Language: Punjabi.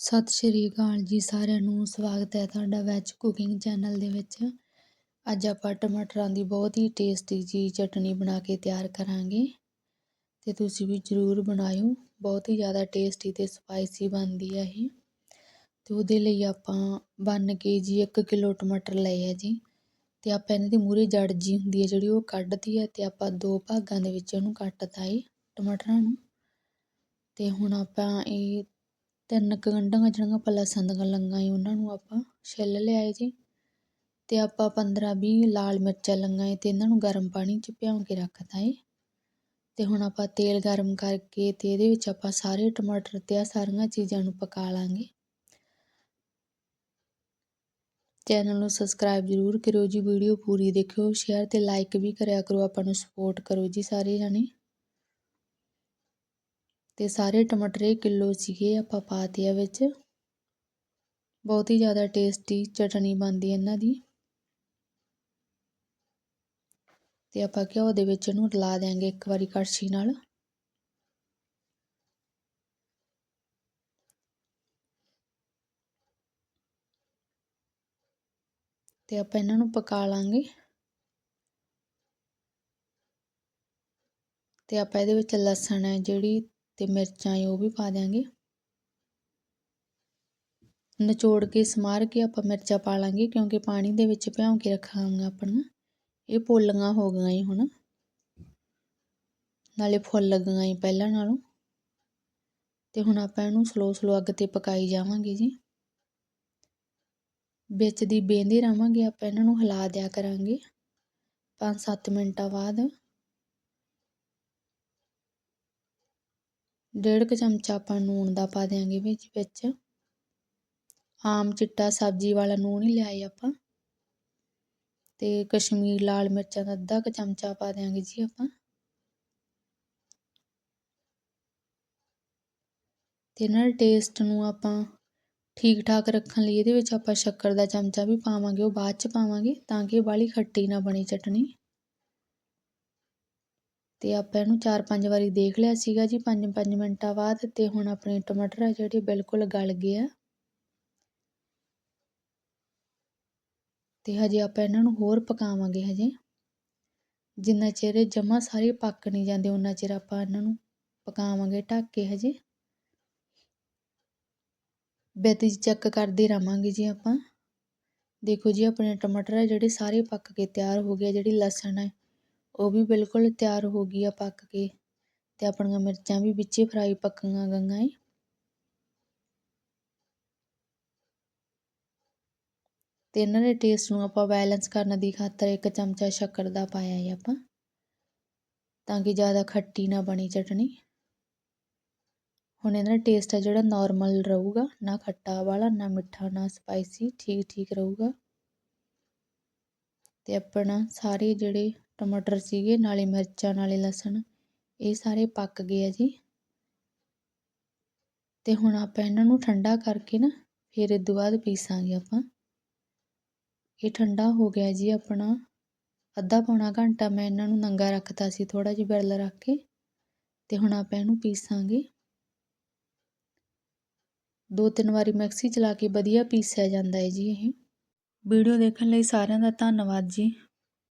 ਸਤਿ ਸ਼੍ਰੀ ਅਕਾਲ ਜੀ ਸਾਰਿਆਂ ਨੂੰ, ਸਵਾਗਤ ਹੈ ਤੁਹਾਡਾ ਵੈਜ ਕੁਕਿੰਗ ਚੈਨਲ ਦੇ ਵਿੱਚ। ਅੱਜ ਆਪਾਂ ਟਮਾਟਰਾਂ ਦੀ ਬਹੁਤ ਹੀ ਟੇਸਟੀ ਜੀ ਚਟਨੀ ਬਣਾ ਕੇ ਤਿਆਰ ਕਰਾਂਗੇ ਤੇ ਤੁਸੀਂ ਵੀ ਜ਼ਰੂਰ ਬਣਾਇਓ। ਬਹੁਤ ਹੀ ਜ਼ਿਆਦਾ ਟੇਸਟੀ ਤੇ ਸਪਾਈਸੀ ਬਣਦੀ ਹੈ ਇਹ। ਤੇ ਉਹਦੇ ਲਈ ਆਪਾਂ ਬਣ ਕੇ ਜੀ 1 ਕਿਲੋ ਟਮਾਟਰ ਲਏ ਹੈ ਜੀ। ਤੇ ਆਪਾਂ ਇਹਨਾਂ ਦੀ ਮੂਰੇ ਜੜ ਜੀ ਹੁੰਦੀ ਹੈ ਜਿਹੜੀ ਉਹ ਕੱਢਦੀ ਹੈ ਤੇ ਆਪਾਂ ਦੋ ਭਾਗਾਂ ਦੇ ਵਿੱਚ ਇਹਨੂੰ ਕੱਟਤਾ ਏ ਟਮਾਟਰਾਂ ਨੂੰ। ਤੇ ਹੁਣ ਆਪਾਂ ਇਹ ਤਿੰਨ ਕੁ ਗੰਢਾਂ ਜਿਹੜੀਆਂ ਆਪਾਂ ਲਸਣ ਦੀਆਂ ਲੰਗਾਂ ਸੀ ਉਹਨਾਂ ਨੂੰ ਆਪਾਂ ਛਿੱਲ ਲਿਆਏ ਜੀ। ਅਤੇ ਆਪਾਂ 15 20 ਲਾਲ ਮਿਰਚਾਂ ਲੰਗਾਂ ਏ ਅਤੇ ਇਹਨਾਂ ਨੂੰ ਗਰਮ ਪਾਣੀ 'ਚ ਭਿਉਂ ਕੇ ਰੱਖਤਾ ਏ। ਅਤੇ ਹੁਣ ਆਪਾਂ ਤੇਲ ਗਰਮ ਕਰਕੇ ਅਤੇ ਇਹਦੇ ਵਿੱਚ ਆਪਾਂ ਸਾਰੇ ਟਮਾਟਰ ਅਤੇ ਆ ਸਾਰੀਆਂ ਚੀਜ਼ਾਂ ਨੂੰ ਪਕਾ ਲਾਂਗੇ। ਚੈਨਲ ਨੂੰ ਸਬਸਕ੍ਰਾਈਬ ਜ਼ਰੂਰ ਕਰਿਓ ਜੀ, ਵੀਡੀਓ ਪੂਰੀ ਦੇਖਿਓ, ਸ਼ੇਅਰ ਅਤੇ ਲਾਈਕ ਵੀ ਕਰਿਆ ਕਰੋ, ਆਪਾਂ ਨੂੰ ਸਪੋਰਟ ਕਰੋ ਜੀ ਸਾਰੇ ਜਾਣੇ। ਤੇ ਸਾਰੇ ਟਮਾਟਰ ਇਹ ਕਿਲੋ ਸੀਗੇ ਆਪਾਂ ਪਾਤੇ ਆ ਵਿੱਚ। ਬਹੁਤ ਹੀ ਜ਼ਿਆਦਾ ਟੇਸਟੀ ਚਟਣੀ ਬਣਦੀ ਇਹਨਾਂ ਦੀ। ਤੇ ਆਪਾਂ ਘਿਓ ਦੇ ਵਿੱਚ ਇਹਨੂੰ ਰਲਾ ਦੇਾਂਗੇ ਇੱਕ ਵਾਰੀ ਕੜਛੀ ਨਾਲ। ਤੇ ਆਪਾਂ ਇਹਨਾਂ ਨੂੰ ਪਕਾ ਲਾਂਗੇ। ਤੇ ਆਪਾਂ ਇਹਦੇ ਵਿੱਚ ਲਸਣ ਹੈ ਜਿਹੜੀ ਅਤੇ ਮਿਰਚਾਂ ਏ ਉਹ ਵੀ ਪਾ ਦਿਆਂਗੇ। ਨਿਚੋੜ ਕੇ, ਸਮਾਰ ਕੇ ਆਪਾਂ ਮਿਰਚਾਂ ਪਾ ਲਾਂਗੇ ਕਿਉਂਕਿ ਪਾਣੀ ਦੇ ਵਿੱਚ ਭਿਉਂ ਕੇ ਰੱਖਾਂਗੇ ਆਪਣਾ ਇਹ ਪੋਲੀਆਂ ਹੋ ਗਈਆਂ ਹੀ ਹੁਣ। ਨਾਲੇ ਫੁੱਲ ਲੱਗੀਆਂ ਹੀ ਪਹਿਲਾਂ ਨਾਲੋਂ। ਤੇ ਹੁਣ ਆਪਾਂ ਇਹਨੂੰ ਸਲੋ ਸਲੋ ਅੱਗ ਤੇ ਪਕਾਈ ਜਾਵਾਂਗੇ ਜੀ। ਵਿੱਚ ਦੀ ਬੇਂਦੇ ਰਵਾਂਗੇ ਆਪਾਂ, ਇਹਨਾਂ ਨੂੰ ਹਿਲਾ ਦਿਆ ਕਰਾਂਗੇ। 5-7 ਮਿੰਟਾਂ ਬਾਅਦ। ਡੇਢ ਕੁ ਚਮਚਾ ਆਪਾਂ ਨੂਣ ਦਾ ਪਾ ਦਿਆਂਗੇ ਵਿੱਚ ਵਿੱਚ। ਆਮ ਚਿੱਟਾ ਸਬਜ਼ੀ ਵਾਲਾ ਨੂਣ ਹੀ ਲਿਆਏ ਆਪਾਂ। ਤੇ ਕਸ਼ਮੀਰ ਲਾਲ ਮਿਰਚਾਂ ਦਾ ਅੱਧਾ ਕੁ ਚਮਚਾ ਪਾ ਦਿਆਂਗੇ ਜੀ ਆਪਾਂ। ਤੇ ਨਾਲ ਟੇਸਟ ਨੂੰ ਆਪਾਂ ਠੀਕ ਠਾਕ ਰੱਖਣ ਲਈ ਇਹਦੇ ਵਿੱਚ ਆਪਾਂ ਸ਼ੱਕਰ ਦਾ ਚਮਚਾ ਵੀ ਪਾਵਾਂਗੇ, ਉਹ ਬਾਅਦ ਚ ਪਾਵਾਂਗੇ ਤਾਂ ਕਿ ਬਾਲੀ ਖੱਟੀ ਨਾ ਬਣੀ ਚਟਣੀ। ਅਤੇ ਆਪਾਂ ਇਹਨੂੰ 4-5 ਵਾਰੀ ਦੇਖ ਲਿਆ ਸੀਗਾ ਜੀ 5-5 ਮਿੰਟਾਂ ਬਾਅਦ ਅਤੇ ਹੁਣ ਆਪਣੇ ਟਮਾਟਰ ਆ ਜਿਹੜੇ ਬਿਲਕੁਲ ਗਲ ਗਏ ਆ। ਤੇ ਹਜੇ ਆਪਾਂ ਇਹਨਾਂ ਨੂੰ ਹੋਰ ਪਕਾਵਾਂਗੇ ਹਜੇ। ਜਿੰਨਾ ਚਿਰ ਜਮਾ ਸਾਰੇ ਪੱਕ ਨਹੀਂ ਜਾਂਦੇ ਉਨਾ ਚਿਰ ਆਪਾਂ ਇਹਨਾਂ ਨੂੰ ਪਕਾਵਾਂਗੇ ਢੱਕ ਕੇ ਹਜੇ। ਬੇਤੀ ਚੈੱਕ ਕਰਦੇ ਰਵਾਂਗੇ ਜੀ ਆਪਾਂ। ਦੇਖੋ ਜੀ, ਆਪਣੇ ਟਮਾਟਰ ਆ ਜਿਹੜੇ ਸਾਰੇ ਪੱਕ ਕੇ ਤਿਆਰ ਹੋ ਗਏ ਜਿਹੜੀ ਲਸਣ ਹੈ ਉਹ ਵੀ ਬਿਲਕੁਲ ਤਿਆਰ ਹੋ ਗਈ ਆ ਪੱਕ ਕੇ ਅਤੇ ਆਪਣੀਆਂ ਮਿਰਚਾਂ ਵੀ ਵਿੱਚੇ ਫਰਾਈ ਪੱਕੀਆਂ ਗਈਆਂ ਏ। ਅਤੇ ਇਹਨਾਂ ਦੇ ਟੇਸਟ ਨੂੰ ਆਪਾਂ ਬੈਲੈਂਸ ਕਰਨ ਦੀ ਖਾਤਰ ਇੱਕ ਚਮਚਾ ਸ਼ੱਕਰ ਦਾ ਪਾਇਆ ਹੈ ਆਪਾਂ, ਤਾਂ ਕਿ ਜ਼ਿਆਦਾ ਖੱਟੀ ਨਾ ਬਣੀ ਚਟਣੀ। ਹੁਣ ਇਹਨਾਂ ਦਾ ਟੇਸਟ ਹੈ ਜਿਹੜਾ ਨਾਰਮਲ ਰਹੂਗਾ, ਨਾ ਖੱਟਾ ਵਾਲਾ, ਨਾ ਮਿੱਠਾ, ਨਾ ਸਪਾਈਸੀ ਠੀਕ ਠੀਕ ਰਹੂਗਾ। ਤੇ ਆਪਣਾ ਸਾਰੇ ਜਿਹੜੇ ਟਮਾਟਰ ਸੀਗੇ, ਨਾਲੇ ਮਿਰਚਾਂ, ਨਾਲੇ ਲਸਣ, ਇਹ ਸਾਰੇ ਪੱਕ ਗਏ ਆ ਜੀ। ਤੇ ਹੁਣ ਆਪਾਂ ਇਹਨਾਂ ਨੂੰ ਠੰਡਾ ਕਰਕੇ ਨਾ ਫਿਰ ਇਸ ਤੋਂ ਬਾਅਦ ਪੀਸਾਂਗੇ ਆਪਾਂ। ਇਹ ਠੰਡਾ ਹੋ ਗਿਆ ਜੀ ਆਪਣਾ। ਅੱਧਾ ਪੌਣਾ ਘੰਟਾ ਮੈਂ ਇਹਨਾਂ ਨੂੰ ਨੰਗਾ ਰੱਖਤਾ ਸੀ ਥੋੜਾ ਜਿਹਾ ਬਿਰਲ ਰੱਖ ਕੇ। ਤੇ ਹੁਣ ਆਪਾਂ ਇਹਨੂੰ ਪੀਸਾਂਗੇ। ਦੋ ਤਿੰਨ ਵਾਰੀ ਮਿਕਸੀ ਚਲਾ ਕੇ ਵਧੀਆ ਪੀਸਿਆ ਜਾਂਦਾ ਹੈ ਜੀ ਇਹ। ਵੀਡੀਓ ਦੇਖਣ ਲਈ ਸਾਰਿਆਂ ਦਾ ਧੰਨਵਾਦ ਜੀ।